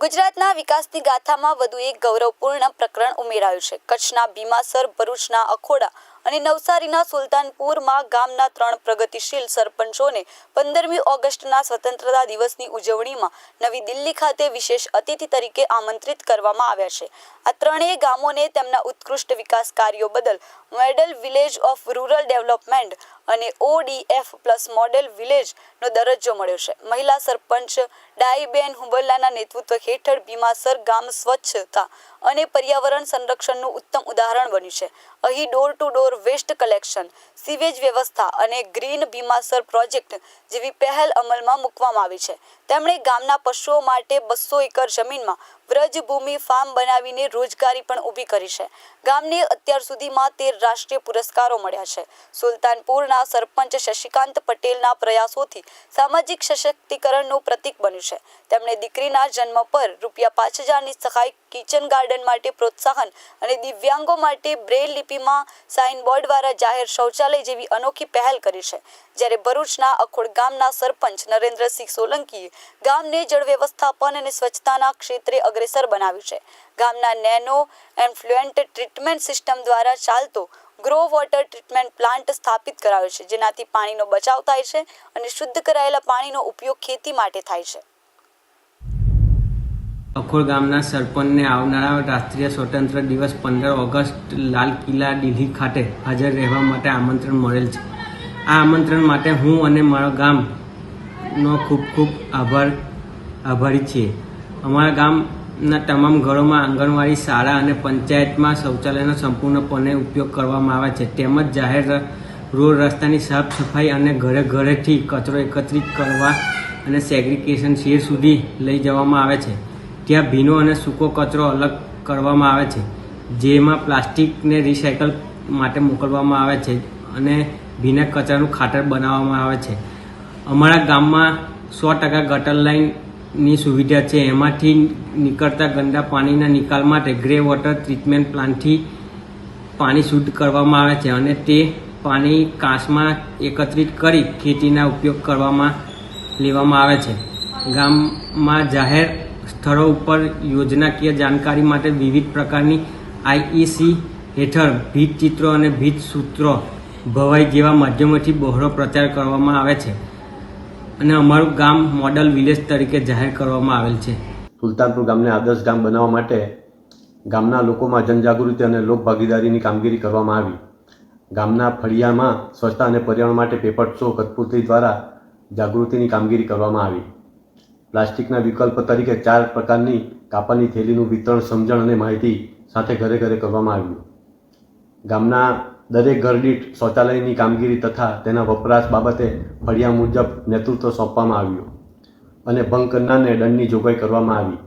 ગુજરાતના વિકાસની ગાથામાં વધુ એક ગૌરવપૂર્ણ પ્રકરણ ઉમેરાયું છે. કચ્છના ભીમાસર ભરૂચના અખોડા અને નવસારીના સુલતાનપુરમાં ગામના ત્રણ પ્રગતિશીલ સરપંચોને પંદરમી ઓગસ્ટના સ્વતંત્રતા દિવસની ઉજવણીમાં નવી દિલ્હી ખાતે વિશેષ અતિથિ તરીકે આમંત્રિત કરવામાં આવ્યા છે. આ ત્રણેય ગામોને તેમના ઉત્કૃષ્ટ વિકાસ કાર્યો બદલ model village of rural development અને ઓડીએફ પ્લસ મોડેલ વિલેજનો દરજ્જો મળ્યો છે. મહિલા સરપંચ ડાઈબેન હુંબલ્લાના નેતૃત્વ હેઠળ ભીમાસર ગામ સ્વચ્છતા અને પર્યાવરણ સંરક્ષણનું ઉત્તમ ઉદાહરણ બન્યું છે. અહીં door to door waste collection sewage વ્યવસ્થા અને ગ્રીન ભીમાસર પ્રોજેક્ટ જેવી પહેલ અમલમાં મૂકવામાં આવી છે. તેમણે ગામના પશુઓ માટે બસો એકર જમીનમાં વ્રજભૂમિ ફાર્મ બનાવીને રોજગારી પણ ઊભી કરી છે. ગામને અત્યાર સુધીમાં તેર રાષ્ટ્રીય પુરસ્કારો મળ્યા છે. સુલતાનપુરના સરપંચ શશિકાંત પટેલના પ્રયાસોથી સામાજિક સશક્તિકરણનું પ્રતીક બન્યું છે. તેમણે દીકરીના જન્મ પર રૂપિયા પાંચ હજારની સહાય કિચન ગાર્ડન માટે પ્રોત્સાહન અને દિવ્યાંગો માટે બ્રેલ લિપિમાં સાઇન બોર્ડ દ્વારા જાહેર શૌચાલય જેવી અનોખી પહેલ કરી છે. જ્યારે ભરૂચના અખોડ ગામના સરપંચ નરેન્દ્રસિંહ સોલંકીએ ગામને જળ વ્યવસ્થાપન અને સ્વચ્છતાના ક્ષેત્રે અગ્રેસર બનાવ્યું છે. ગામના નેનો એન્ફ્લુએન્ટ ટ્રીટમેન્ટ સિસ્ટમ દ્વારા ચાલતો ગ્રો વોટર ટ્રીટમેન્ટ પ્લાન્ટ સ્થાપિત કરાયો છે, જેનાથી પાણીનો બચાવ થાય છે અને શુદ્ધ કરાયેલા પાણીનો ઉપયોગ ખેતી માટે થાય છે. અખોડ ગામના સરપંચને આવનારા રાષ્ટ્રીય સ્વતંત્ર દિવસ પંદર ઓગસ્ટ લાલ કિલ્લા દિલ્હી ખાતે હાજર રહેવા માટે આમંત્રણ મળેલ છે. આ આમંત્રણ માટે હું અને મારા ગામનો ખૂબ ખૂબ આભાર, આભારી છીએ. અમારા ગામના તમામ ઘરોમાં આંગણવાડી શાળા અને પંચાયતમાં શૌચાલયનો સંપૂર્ણપણે ઉપયોગ કરવામાં આવે છે. તેમજ જાહેર રોડ રસ્તાની સાફ સફાઈ અને ઘરે ઘરેથી કચરો એકત્રિત કરવા અને સેગ્રિકેશન શેર સુધી લઈ જવામાં આવે છે. ત્યાં ભીનો અને સૂકો કચરો અલગ કરવામાં આવે છે, જેમાં પ્લાસ્ટિકને રિસાયકલ માટે મોકલવામાં આવે છે અને ભીના કચરાનું ખાતર બનાવવામાં આવે છે. અમારા ગામમાં સો ટકા ગટર લાઇનની સુવિધા છે. એમાંથી નીકળતા ગંદા પાણીના નિકાલ માટે ગ્રે વોટર ટ્રીટમેન્ટ પ્લાન્ટથી પાણી શુદ્ધ કરવામાં આવે છે અને તે પાણી કાંસમાં એકત્રિત કરી ખેતીના ઉપયોગ કરવામાં લેવામાં આવે છે. ગામમાં જાહેર સ્થળો ઉપર યોજનાકીય જાણકારી માટે વિવિધ પ્રકારની આઈઈસી હેઠળ ભીત ચિત્રો અને ભીત સૂત્રો ભવાઈ જેવા માધ્યમોથી બહોળો પ્રચાર કરવામાં આવે છે અને અમારું ગામ મોડલ વિલેજ તરીકે જાહેર કરવામાં આવેલ છે. સુલતાનપુર ગામને આદર્શ ગામ બનાવવા માટે ગામના લોકોમાં જનજાગૃતિ અને લોકભાગીદારીની કામગીરી કરવામાં આવી. ગામના ફળિયામાં સ્વચ્છતા અને પર્યાવરણ માટે પેપર શો કઠપૂતળી દ્વારા જાગૃતિની કામગીરી કરવામાં આવી. પ્લાસ્ટિકના વિકલ્પ તરીકે ચાર પ્રકારની કાપડની થેલીનું વિતરણ, સમજણ અને માહિતી સાથે ઘરે ઘરે કરવામાં આવ્યું. ગામના દરેક ઘર શૌચાલયની કામગીરી તથા તેના વપરાશ બાબતે ફળિયા મુજબ નેતૃત્વ સોંપવામાં આવ્યું અને ભંગ કરનારને દંડની જોગવાઈ કરવામાં આવી.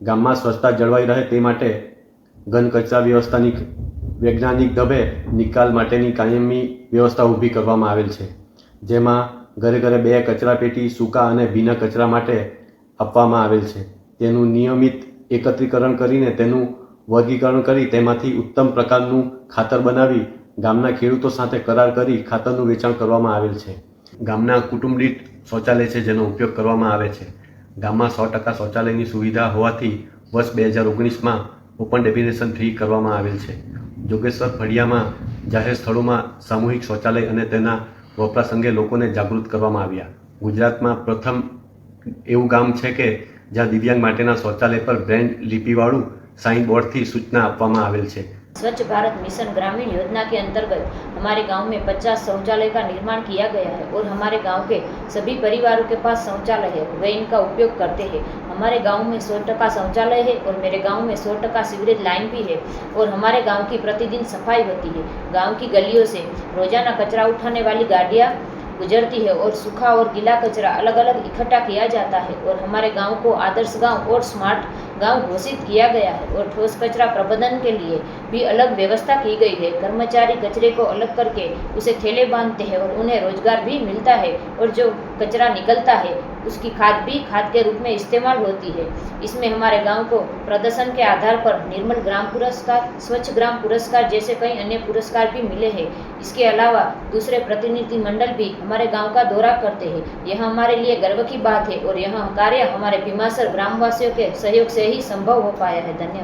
ગામમાં સ્વચ્છતા જળવાઈ રહે તે માટે ઘન કચરા વ્યવસ્થાની વૈજ્ઞાનિક ઢબે નિકાલ માટેની કાયમી વ્યવસ્થા ઊભી કરવામાં આવેલ છે, જેમાં ઘરે ઘરે બે કચરા પેટી, સૂકા અને ભીના કચરા માટે આપવામાં આવેલ છે. તેનું નિયમિત એકત્રીકરણ કરીને તેનું વર્ગીકરણ કરી તેમાંથી ઉત્તમ પ્રકારનું ખાતર બનાવી ગામના ખેડૂતો સાથે કરાર કરી ખાતરનું વેચાણ કરવામાં આવેલ છે. ગામના કુટુંબ શૌચાલય છે જેનો ઉપયોગ કરવામાં આવે છે. ગામમાં સો ટકા શૌચાલયની સુવિધા હોવાથી વર્ષ બે હજાર ઓગણીસમાં ઓપન ડેફિનેશન ફ્રી કરવામાં આવેલ છે. જોગેશ્વર ફળિયામાં જાહેર સ્થળોમાં સામૂહિક શૌચાલય અને તેના વપરાશ અંગે લોકોને જાગૃત કરવામાં આવ્યા. ગુજરાતમાં પ્રથમ એવું ગામ છે કે જ્યાં દિવ્યાંગ માટેના શૌચાલય પર બ્રેન્ડ લિપિવાળું સાઇન બોર્ડથી સૂચના આપવામાં આવેલ છે. स्वच्छ भारत मिशन ग्रामीण योजना के अंतर्गत हमारे गाँव में 50 शौचालय का निर्माण किया गया है और हमारे गाँव के सभी परिवारों के पास शौचालय है। वे इनका उपयोग करते हैं। हमारे गाँव में सौ टका शौचालय है और मेरे गाँव में सौ टका सीवरेज लाइन भी है और हमारे गाँव की प्रतिदिन सफ़ाई होती है। गाँव की गलियों से रोज़ाना कचरा उठाने वाली गाड़ियाँ गुजरती है और सूखा और गीला कचरा अलग अलग इकट्ठा किया जाता है और हमारे गाँव को आदर्श गाँव और स्मार्ट गाँव घोषित किया गया है और ठोस कचरा प्रबंधन के लिए भी अलग व्यवस्था की गई है। कर्मचारी कचरे को अलग करके उसे थैले बांधते हैं और उन्हें रोज़गार भी मिलता है और जो कचरा निकलता है, उसकी खाद भी खाद के रूप में इस्तेमाल होती है। इसमें हमारे गाँव को प्रदर्शन के आधार पर निर्मल ग्राम पुरस्कार, स्वच्छ ग्राम पुरस्कार जैसे कई अन्य पुरस्कार भी मिले हैं। इसके अलावा दूसरे प्रतिनिधि मंडल भी हमारे गाँव का दौरा करते हैं। यह हमारे लिए गर्व की बात है और यह कार्य हमारे भीमासर ग्रामवासियों के सहयोग से ही संभव हो पाया है धन्यवाद